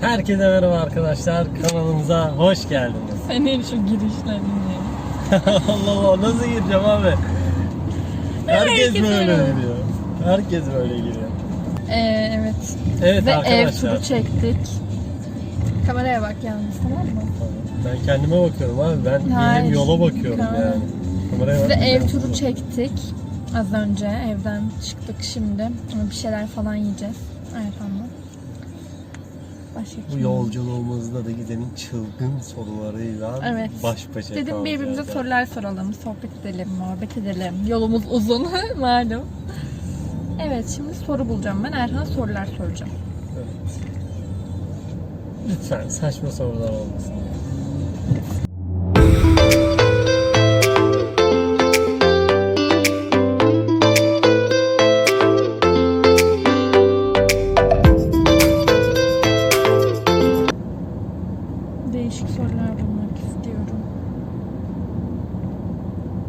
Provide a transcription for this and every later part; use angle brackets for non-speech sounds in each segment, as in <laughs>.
Herkese merhaba arkadaşlar. Kanalımıza hoş geldiniz. Senin şu girişlerini. <laughs> Allah Allah nasıl gireceğim abi? Herkes gidiyorum. böyle giriyor. Herkes böyle giriyor. Ee, evet. Evet Ve ev arkadaşlar. turu çektik. Kameraya bak yalnız tamam mı? Ben kendime bakıyorum abi. Ben Hayır. yola bakıyorum Kamera. yani. Kameraya Size ev bakmayacağım. turu çektik. Az önce evden çıktık şimdi. Ama bir şeyler falan yiyeceğiz. Erhan'la. Bu yolculuğumuzda da gidenin çılgın sorularıyla Evet. baş başa Dedim birbirimize yani. sorular soralım, sohbet edelim, muhabbet edelim. Yolumuz uzun <laughs> malum. Evet şimdi soru bulacağım ben. Erhan'a sorular soracağım. Evet. Lütfen saçma sorular olmasın.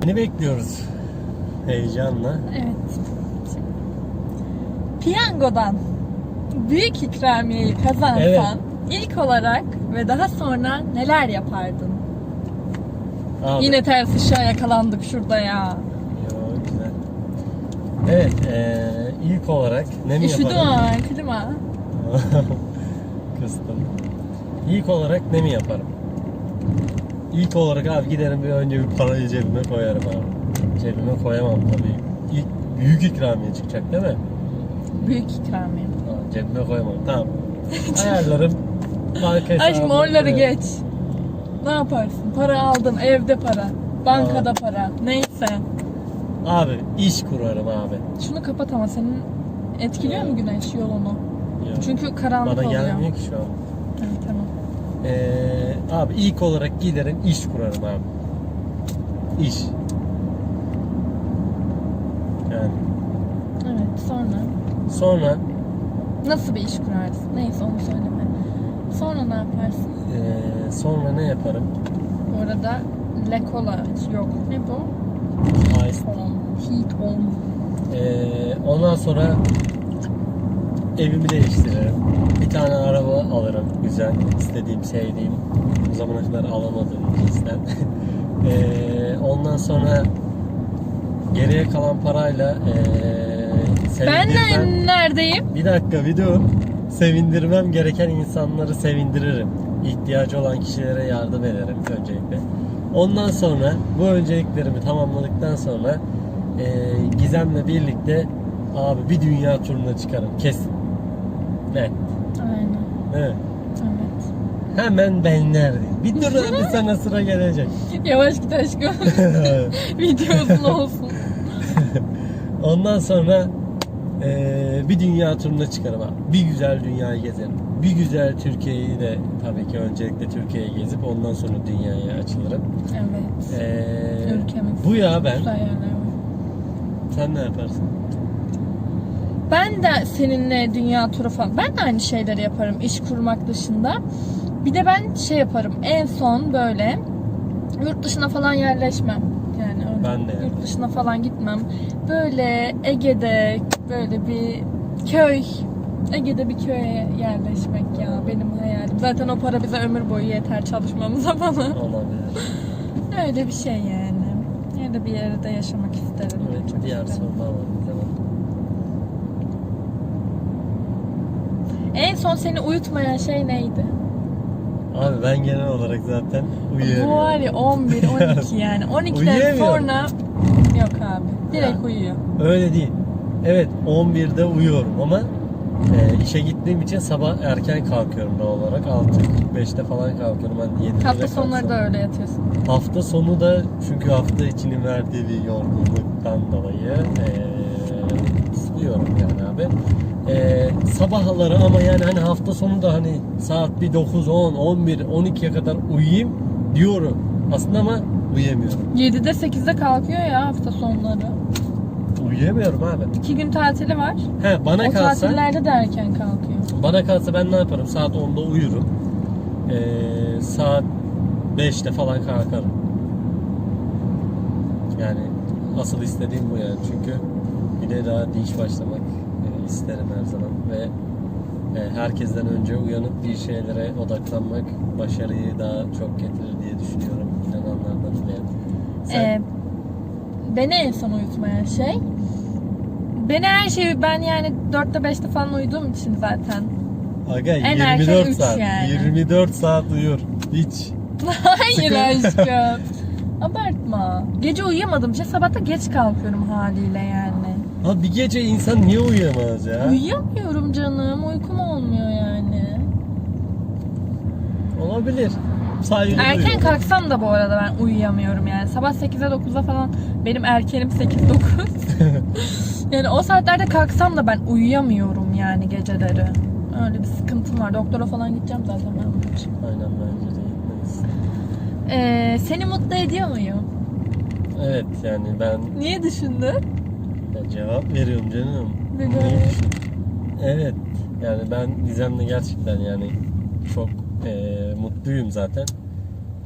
Beni bekliyoruz. Heyecanla. Evet. Piyangodan büyük ikramiyeyi kazansan Evet. ilk olarak ve daha sonra neler yapardın? Abi. Yine ters ışığa yakalandık şurada ya. Yo, güzel. Evet, eee, ilk olarak ne mi Üşüdüm yaparım? ama klima. Kıstım. İlk olarak ne mi yaparım? İlk olarak abi giderim bir önce bir parayı cebime koyarım abi. Cebime koyamam tabii. İlk büyük ikramiye çıkacak değil mi? Büyük ikramiye. Aa, cebime koyamam. Tamam. <laughs> Ayarlarım. Banka. Aşkım oraları geç. Ne yaparsın? Para aldın, evde para, bankada para, neyse. Abi iş kurarım abi. Şunu kapat ama senin etkiliyor mu güneş yolunu? Ya, Çünkü karanlık Bana oluyor. gelmiyor ki şu an. Evet, tamam. Ee, abi ilk olarak giderim iş kurarım abi. İş. Yani Evet sonra sonra nasıl bir iş kurarsın? Neyse onu söyleme. Sonra ne yaparsın? ee, sonra ne yaparım? Bu arada Lekola yok. Ne bu? Ice. On. Heat on. Ee, ondan sonra evimi değiştiririm. Bir tane araba alırım. Güzel. istediğim, sevdiğim. Bu zamana kadar alamadığım cinsten. <laughs> ee, ondan sonra geriye kalan parayla ee, Ben sevindirmem- de neredeyim? Bir dakika dur. Sevindirmem gereken insanları sevindiririm. İhtiyacı olan kişilere yardım ederim öncelikle. Ondan sonra bu önceliklerimi tamamladıktan sonra e, Gizem'le birlikte abi bir dünya turuna çıkarım kesin. Ne? Aynen. Evet. Evet. Hemen ben neredeyim? Bir dur <laughs> abi sana sıra gelecek. Yavaş git aşkım. <laughs> Video uzun olsun. <laughs> Ondan sonra eee, bir dünya turuna çıkarım abi. Bir güzel dünyayı gezerim. Bir güzel Türkiye'yi de tabii ki öncelikle Türkiye'yi gezip ondan sonra dünyaya açılırım. Evet. Eee, Ülkemiz. bu ya ben. Güzel var. Sen ne yaparsın? Ben de seninle dünya turu falan. Ben de aynı şeyleri yaparım iş kurmak dışında. Bir de ben şey yaparım. En son böyle yurt dışına falan yerleşmem. Yani öyle. Ben de yani. Yurt dışına falan gitmem. Böyle Ege'de böyle bir köy Ege'de bir köye yerleşmek ya benim hayalim. Zaten o para bize ömür boyu yeter çalışmamıza falan. Olabilir. Öyle bir şey yani. Ya da bir yerde yaşamak isterim. Evet, diğer sorular var bir En son seni uyutmayan şey neydi? Abi ben genel olarak zaten Bu uyuyamıyorum. var ya 11, 12 <laughs> yani. 12'den Uyuyamıyorum. sonra yok abi. Direkt Ya. uyuyor. Öyle değil. Evet 11'de uyuyorum ama e, işe gittiğim için sabah erken kalkıyorum doğal olarak. 6.45'te falan kalkıyorum. Hani 7'de Hafta sonları da öyle yatıyorsun. Hafta sonu da çünkü hafta içinin verdiği bir yorgunluktan dolayı eee istiyorum yani abi. Eee sabahları ama yani hani hafta sonu da hani saat bir 9, 10, 11, 12'ye kadar uyuyayım diyorum. Aslında ama uyuyamıyorum. 7'de 8'de kalkıyor ya hafta sonları. Uyuyamıyorum abi. 2 gün tatili var. He bana o kalsa tatillerde de erken kalkıyor. bana kalsa ben ne yaparım? Saat 10'da uyurum. Eee saat 5'te falan kalkarım. Yani asıl istediğim bu yani çünkü de daha dinç başlamak e, isterim her zaman ve e, herkesten önce uyanıp bir şeylere odaklanmak başarıyı daha çok getirir diye düşünüyorum. İnananlardanım yani. Sen, Ee, beni en son uyutmayan şey. Beni her şeyi ben yani 4'te 5'te falan uyuduğum için zaten. Aga en 24 erken üç saat. yani. 24 saat uyur. Hiç. Hayır aşkım. <laughs> Abartma. Gece uyuyamadım. Şey, sabah da geç kalkıyorum haliyle yani. Ha bir gece insan niye uyuyamaz ya? Uyuyamıyorum canım. Uykum olmuyor yani. Olabilir. Saygı Erken duyuyorum. kalksam da bu arada ben uyuyamıyorum yani. Sabah 8'e 9'a falan benim erkenim 8-9. <laughs> yani o saatlerde kalksam da ben uyuyamıyorum yani geceleri. Öyle bir sıkıntım var. Doktora falan gideceğim zaten ben bunun için. Aynen bence de gitmelisin. Ee, seni mutlu ediyor muyum? Evet yani ben Niye düşündün? Ya cevap veriyorum canım. Neden? Evet yani ben Gizem'le gerçekten yani çok eee, mutluyum zaten.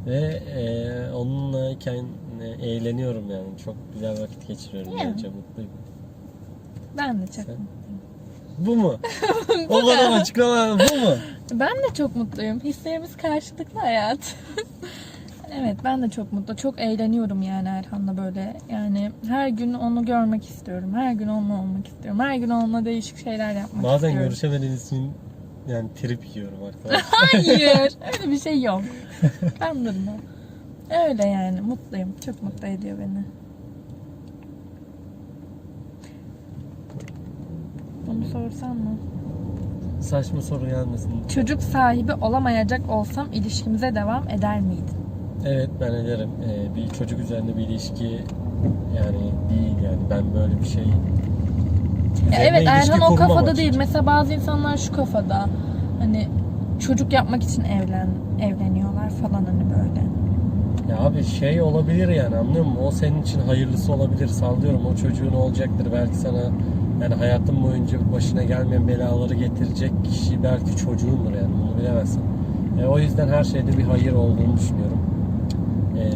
Ve eee onunlayken e, eğleniyorum yani. Çok güzel vakit geçiriyorum Ya. bence mutluyum. Ben de çok Sen? mutluyum. Bu mu? <laughs> o kadar açıklama bu mu? Ben de çok mutluyum. Hislerimiz karşılıklı hayat. <laughs> evet ben de çok mutlu. Çok eğleniyorum yani Erhan'la böyle. Yani her gün onu görmek istiyorum. Her gün onunla olmak istiyorum. Her gün onunla değişik şeyler yapmak Bazen istiyorum. görüşemediğiniz için yani trip yiyorum arkadaşlar. <laughs> Hayır. Öyle bir şey yok. Kandırma. Öyle yani. Mutluyum. Çok mutlu ediyor beni. Bunu sorsam mı? Saçma soru gelmesin. Çocuk sahibi olamayacak olsam ilişkimize devam eder miydin? Evet ben ederim. Ee, bir çocuk üzerinde bir ilişki yani değil yani ben böyle bir şey Ya Üzerine evet ilişki Erhan o kafada açıkçası. değil. Mesela bazı insanlar şu kafada. Hani çocuk yapmak için evlen evleniyorlar falan hani böyle. Ya abi şey olabilir yani anlıyor musun? O senin için hayırlısı olabilir. Sallıyorum o çocuğun olacaktır. Belki sana yani hayatın boyunca başına gelmeyen belaları getirecek kişi belki çocuğundur yani bunu bilemezsin. E, o yüzden her şeyde bir hayır olduğunu düşünüyorum. E,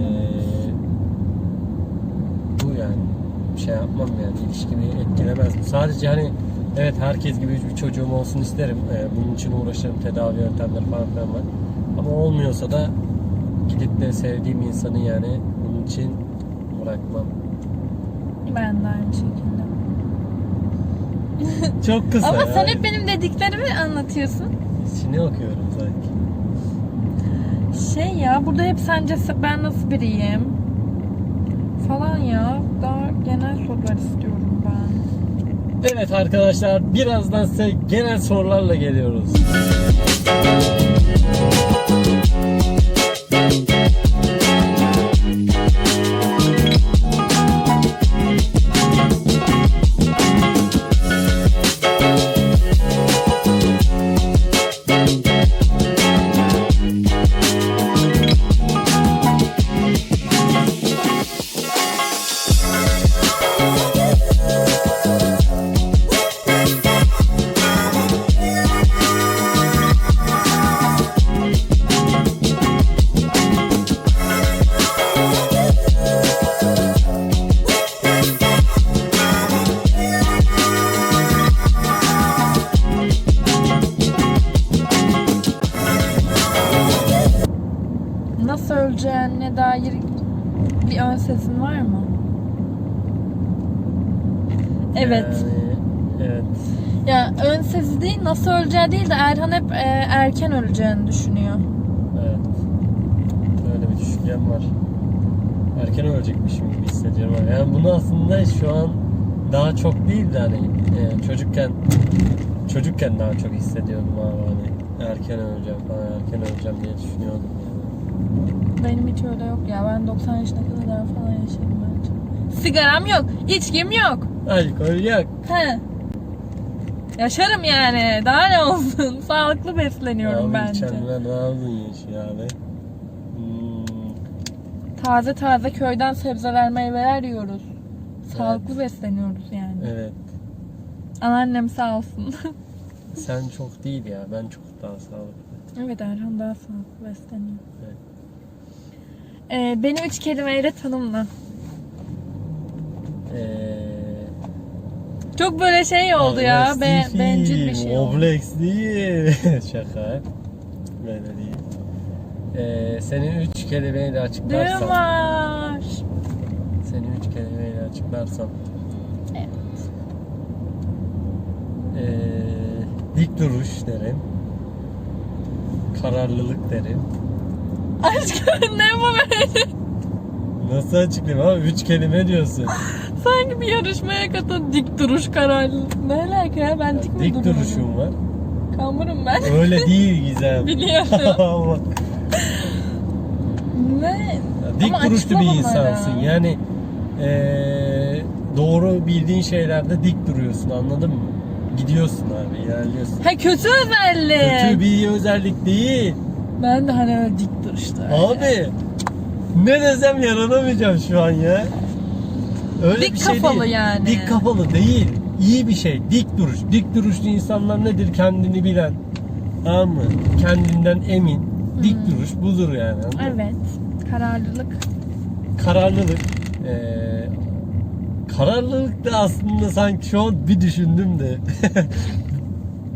bu yani şey yapmam yani ilişkimi etkilemez. Sadece hani evet herkes gibi bir çocuğum olsun isterim. E, bunun için uğraşırım. Tedavi yöntemleri falan filan var. Ama olmuyorsa da gidip de sevdiğim insanı yani bunun için bırakmam. Ben de aynı şekilde. Çok kısa Ama ya. sen hep benim dediklerimi anlatıyorsun. İçini okuyorum sanki. Şey ya burada hep sence ben nasıl biriyim falan ya. Daha genel sorular istiyorum ben. Evet arkadaşlar birazdan size genel sorularla geliyoruz. Ön sezi değil nasıl öleceği değil de Erhan hep e, erken öleceğini düşünüyor. Evet. Öyle bir düşüncem var. Erken ölecekmişim gibi hissediyorum. Yani bunu aslında şu an daha çok değil de hani e, çocukken çocukken daha çok hissediyordum abi hani erken öleceğim falan erken öleceğim diye düşünüyordum yani. Benim hiç öyle yok ya. Ben 90 yaşına kadar falan yaşadım bence. Sigaram yok. içkim yok. Alkol yok. He. Yaşarım yani. Daha ne olsun? <laughs> Sağlıklı besleniyorum abi bence. daha uzun yaşıyor abi. Hmm, Taze taze köyden sebzeler meyveler yiyoruz. Sağlıklı besleniyoruz yani. evet. Anneannem sağ olsun. <laughs> Sen çok değil ya ben çok daha sağlıklı. evet Erhan daha sağlıklı besleniyor. Evet. Ee, beni üç kelimeyle tanımla. Ee, Çok böyle şey oldu ya. Be, değil, bencil bir şey oldu. Oblex değil. <laughs> Şaka. Böyle değil. Ee, seni üç kelimeyle açıklarsam. var. Seni üç kelimeyle açıklarsam. Evet. Ee, dik duruş derim. Kararlılık derim. Aşkım ne bu böyle? Nasıl açıklayayım ama üç kelime diyorsun. <laughs> Sanki bir yarışmaya katıl dik duruş kararlı. Ne alaka ya ben dik mi dik duruşum var. Kamburum ben. Öyle <laughs> değil Gizem. Biliyorum. <laughs> Ne? dik Ama duruşlu bir bunları. insansın. Yani ee, doğru bildiğin şeylerde dik duruyorsun anladın mı? Gidiyorsun abi ilerliyorsun. Ha kötü özellik. Kötü bir özellik değil. Ben de hani öyle dik duruşta. öyle. Abi ne desem yaranamayacağım şu an ya. Öyle Dik bir şey kafalı değil. yani. Dik kafalı değil. İyi bir şey. Dik duruş. Dik duruşlu insanlar nedir? Kendini bilen. Tamam mı? Kendinden emin. Dik duruş budur yani. Evet. Kararlılık. Kararlılık. Ee, kararlılık da aslında sanki şu an bir düşündüm de. <laughs>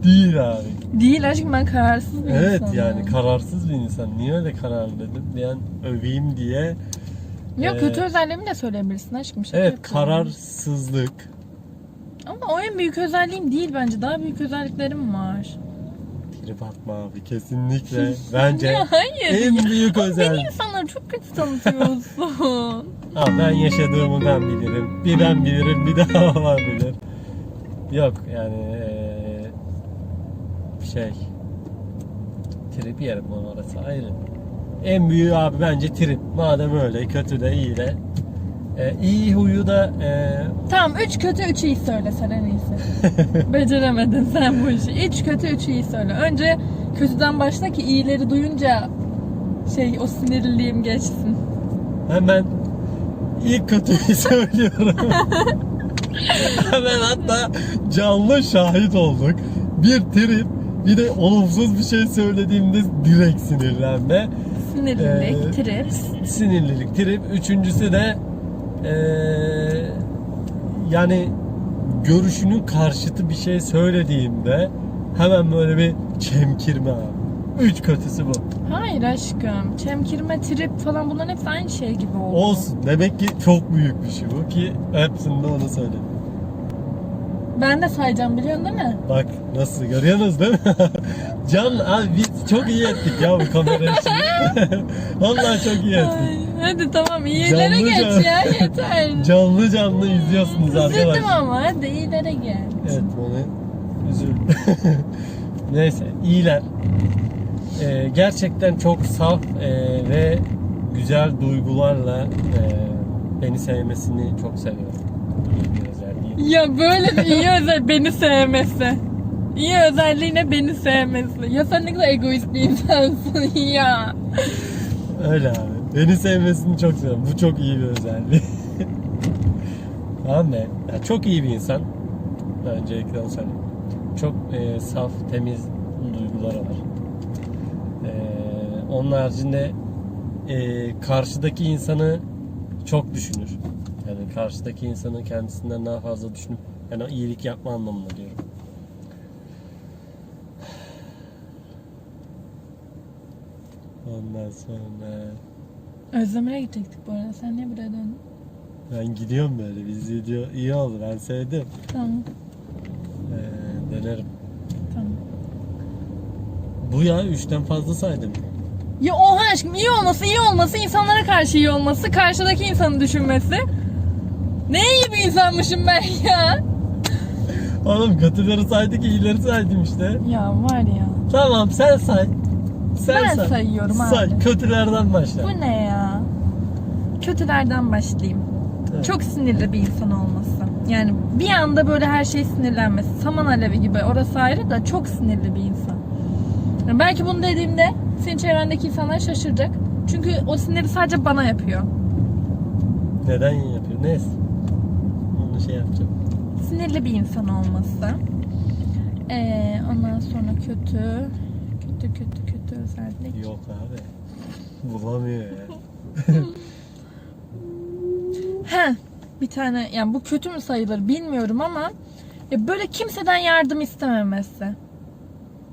değil abi. Değil aşkım ben kararsız bir Evet insanım. yani kararsız bir insan. Niye öyle kararlı dedim? Yani öveyim diye. Yok Ee, kötü özelliğimi de söyleyebilirsin aşkım. Şaka Evet yapıyorum. kararsızlık. Ama o en büyük özelliğim değil bence. Daha büyük özelliklerim var. Trip atma abi kesinlikle. <laughs> Bence Ya hayır en büyük Beni özellik. insanları çok kötü tanıtıyorsun. <laughs> Abi ben yaşadığımı ben bilirim. Bir ben bilirim bir de hava <laughs> bilir. Yok yani eee, şey trip yerim onun orası ayrı. En büyüğü abi bence trip. Madem öyle kötü de iyi de. Eee, iyi huyu da eee, tamam 3 kötü 3 iyi söyle sen en iyisi. <laughs> Beceremedin sen bu işi. 3 kötü 3 iyi söyle. Önce kötüden başla ki iyileri duyunca şey o sinirliliğim geçsin. Hemen ilk kötüyü <laughs> söylüyorum. <laughs> Hemen hatta canlı şahit olduk. Bir trip bir de olumsuz bir şey söylediğimde direkt sinirlenme. Sinirlilik, Ee, trip. Sinirlilik, trip. Üçüncüsü de eee, yani görüşünün karşıtı bir şey söylediğimde hemen böyle bir çemkirme abi. Üç kötüsü bu. Hayır aşkım. Çemkirme, trip falan bunların hepsi aynı şey gibi oldu. Olsun. Demek ki çok büyük bir şey bu ki hepsinde onu söyledim. Ben de sayacağım biliyorsun değil mi? Bak nasıl görüyorsunuz değil mi? <laughs> Can abi biz çok iyi ettik ya bu kamera işini. <laughs> Vallahi çok iyi ettik. Ay, hadi tamam iyilere Canlı geç canlı. ya yeter. <laughs> Canlı canlı izliyorsunuz Üzüldüm arkadaşlar. ama hadi iyilere geç. Evet bana üzüldüm. Neyse iyiler. Ee, gerçekten çok saf e, ve güzel duygularla e, beni sevmesini çok seviyorum. Ya böyle bir iyi özel beni sevmesi. İyi özelliğine beni sevmesi. Ya sen ne kadar egoist bir insansın <laughs> ya. Öyle abi. Beni sevmesini çok seviyorum. Bu çok iyi bir özelliği. <laughs> tamam? Ya çok iyi bir insan. Öncelikle onu söyleyeyim. Çok e, saf, temiz duyguları var. E, onun haricinde e, karşıdaki insanı çok düşünür. Karşıdaki insanın kendisinden daha fazla düşünüp yani iyilik yapma anlamında diyorum. Ondan sonra Özlemire gidecektik bu arada. Sen niye buraya döndün? Ben gidiyorum böyle. Biz video iyi oldu. Ben sevdim. Tamam. Ee, denerim. Tamam. Bu ya üçten fazla saydım. Ya oha aşkım iyi olması iyi olması insanlara karşı iyi olması karşıdaki insanı düşünmesi. Ne iyi bir insanmışım ben ya. Oğlum kötüleri saydık iyileri saydım işte. Ya var ya. Tamam sen say. Sen Ben say. sayıyorum Say. abi. Kötülerden başla. Bu ne ya? Kötülerden başlayayım. Evet. Çok sinirli bir insan olması. Yani bir anda böyle her şey sinirlenmesi. Saman alevi gibi orası ayrı da çok sinirli bir insan. Yani belki bunu dediğimde senin çevrendeki insanlar şaşıracak. Çünkü o siniri sadece bana yapıyor. Neden yapıyor? Neyse. Şey yapacağım. Sinirli bir insan olması. Ee, ondan sonra kötü. Kötü kötü kötü özellik. Yok abi. Bulamıyor ya. <laughs> He, bir tane yani bu kötü mü sayılır bilmiyorum ama Ya böyle kimseden yardım istememesi.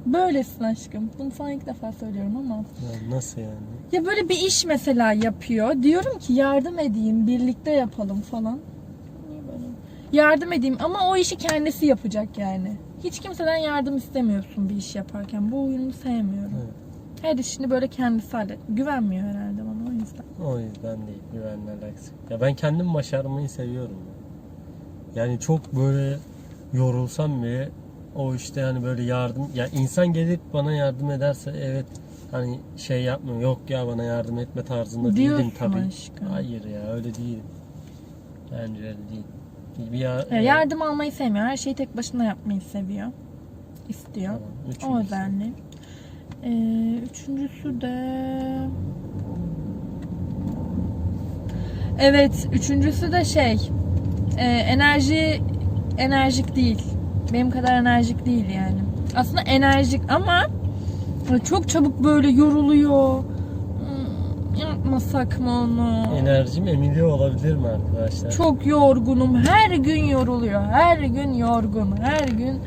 Böylesin aşkım. Bunu sana ilk defa söylüyorum ama. Ya nasıl yani? Ya böyle bir iş mesela yapıyor. Diyorum ki yardım edeyim, birlikte yapalım falan. Yardım edeyim ama o işi kendisi yapacak yani. Hiç kimseden yardım istemiyorsun bir iş yaparken. Bu oyunu sevmiyorum. Evet. Her işini böyle kendisi hallet. Güvenmiyor herhalde bana o yüzden. O yüzden değil. Güvenle alakası. Ya ben kendim başarmayı seviyorum. ya. Yani çok böyle yorulsam bile o işte hani böyle yardım ya insan gelip bana yardım ederse evet hani şey yapmıyor yok ya bana yardım etme tarzında Diyorsun değilim tabii. aşkım. Hayır ya öyle değil. Bence öyle değil. Bir ya, Ya yardım almayı sevmiyor. Her şeyi tek başına yapmayı seviyor. İstiyor. Tamam, O üçüncüsü. özelliği. Ee, üçüncüsü de... Evet, üçüncüsü de şey, e, enerji enerjik değil. Benim kadar enerjik değil yani. Aslında enerjik ama çok çabuk böyle yoruluyor. Yapmasak mı onu? Enerjim emiliyor olabilir mi arkadaşlar? Çok yorgunum. Her gün yoruluyor. Her gün yorgun. Her gün.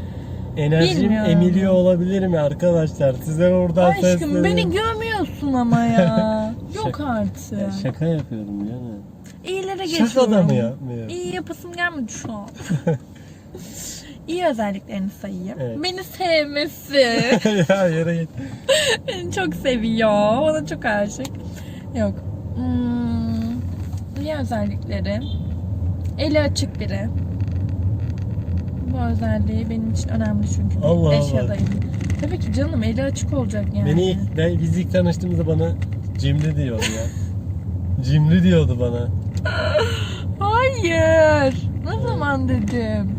Enerjim bilmiyorum. emiliyor olabilir mi arkadaşlar? Size oradan Aşkım sesleniyorum. beni gömüyorsun ama ya. <laughs> Yok artık. Ya şaka yapıyorum canım. İyilere geçiyorum. Şaka da mı yapmıyorum? İyi yapasım gelmedi şu an. <laughs> İyi özelliklerini sayayım. Evet. Beni sevmesi. <laughs> ya yere git. Beni çok seviyor. Bana çok aşık. Yok. Hmm, iyi özellikleri. Eli açık biri. Bu özelliği benim için önemli çünkü. Allah Allah. Tabii ki canım eli açık olacak yani. Beni ilk, ben, biz ilk tanıştığımızda bana cimri diyordu ya. cimri diyordu bana. Hayır. Ne zaman dedim?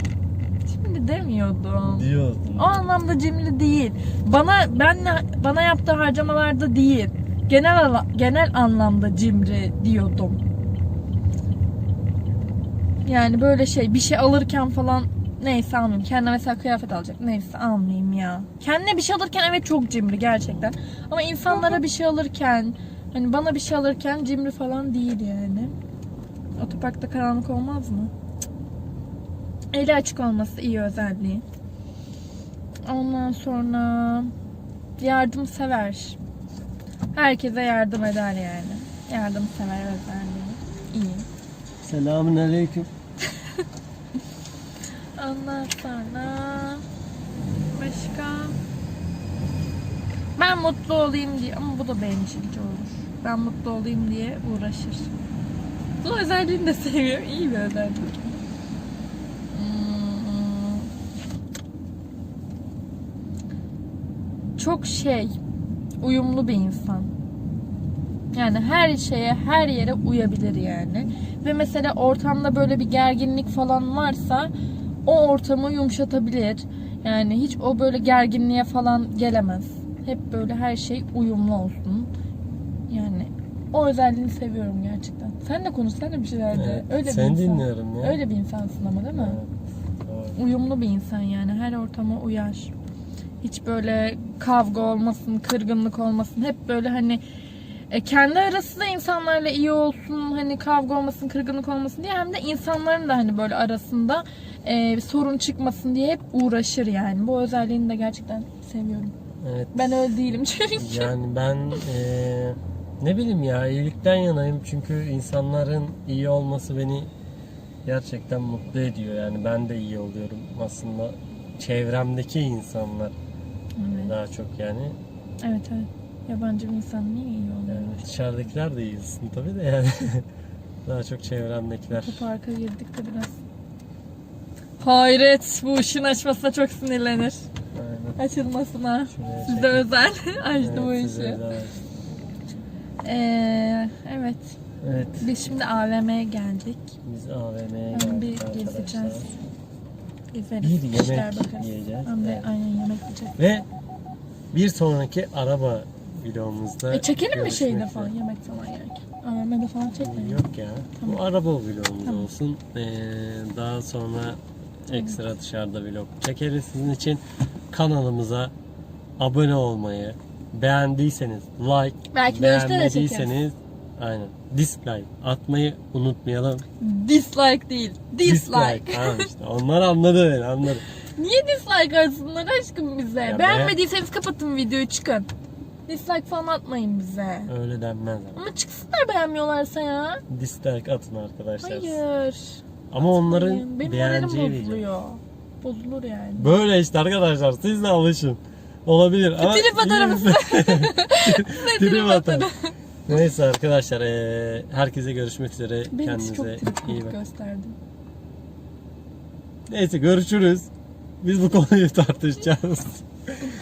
Şimdi demiyordum. Diyordu. O anlamda cimri değil. Bana ben bana yaptığı harcamalarda değil. Genel genel anlamda cimri diyordum. Yani böyle şey bir şey alırken falan neyse almayayım. Kendine mesela kıyafet alacak. Neyse almayayım ya. Kendine bir şey alırken evet çok cimri gerçekten. Ama insanlara bir şey alırken hani bana bir şey alırken cimri falan değil yani. Otoparkta karanlık olmaz mı? Eli açık olması iyi özelliği. Ondan sonra yardımsever. Herkese yardım eder yani. Yardımsever özelliği. İyi. Selamun aleyküm. Ondan <laughs> sonra başka ben mutlu olayım diye ama bu da bencilce olur. Ben mutlu olayım diye uğraşır. Bu özelliğini de seviyorum. İyi bir özellik. Hmm. Çok şey uyumlu bir insan. Yani her şeye, her yere uyabilir yani. Ve mesela ortamda böyle bir gerginlik falan varsa o ortamı yumuşatabilir. Yani hiç o böyle gerginliğe falan gelemez. Hep böyle her şey uyumlu olsun. Yani o özelliğini seviyorum gerçekten. Sen de konuş, sen de bir şeyler de. Evet, Öyle bir seni insan. dinliyorum ya. Öyle bir insansın ama değil mi? Evet, doğru. Uyumlu bir insan yani. Her ortama uyar. Hiç böyle kavga olmasın, kırgınlık olmasın. Hep böyle hani e, kendi arasında insanlarla iyi olsun, hani kavga olmasın, kırgınlık olmasın diye hem de insanların da hani böyle arasında e, sorun çıkmasın diye hep uğraşır yani. Bu özelliğini de gerçekten seviyorum. Evet. Ben öyle değilim çünkü. Yani ben eee, ne bileyim ya iyilikten yanayım çünkü insanların iyi olması beni gerçekten mutlu ediyor. Yani ben de iyi oluyorum aslında. Çevremdeki insanlar daha çok yani. evet. evet. Yabancı bir insan niye iyi oluyor? yani dışarıdakiler de iyisin tabii de yani. <laughs> daha çok çevremdekiler. Bu parka girdik de biraz. Hayret bu ışın açmasına çok sinirlenir. Aynen. Açılmasına. Şuraya çekelim. <laughs> özel açtı bu Evet, işi. size özel. Ee, evet. Evet. Biz şimdi AVM'ye geldik. Biz AVM'ye geldik bir arkadaşlar. gezeceğiz. Gezeriz. Bir yemek yiyeceğiz. Hem de Evet. aynen yemek yiyeceğiz. Ve bir sonraki araba videomuzda E çekelim mi görüşmek şeyde üzere. falan yemek falan yerken? AVM'de falan çekmeyelim. Yok ya. Tamam. Bu araba vlogumuz Tamam. olsun. Ee, daha sonra ekstra dışarıda vlog çekeriz sizin için. Kanalımıza abone olmayı, beğendiyseniz like, Belki dönüşte de çekeriz. beğenmediyseniz Aynen. Dislike. Atmayı unutmayalım. Dislike değil. Dislike. tamam işte. Onlar anladı beni anladı. <laughs> Niye dislike atsınlar aşkım bize? Ya Beğenmediyseniz kapatın videoyu çıkın. Dislike falan atmayın bize. Öyle denmez ama. Ama çıksınlar beğenmiyorlarsa ya. Dislike atın arkadaşlar. Hayır. Ama onların Benim moralim beğeneceği video. bozuluyor. Bozulur yani. Böyle işte arkadaşlar siz de alışın. Olabilir ama Trip atarım size. <laughs> Trip Trip atar. atarım. Neyse arkadaşlar eee, herkese görüşmek üzere. Ben Kendinize iyi bakın. gösterdim. Neyse görüşürüz. Biz bu konuyu tartışacağız. <laughs>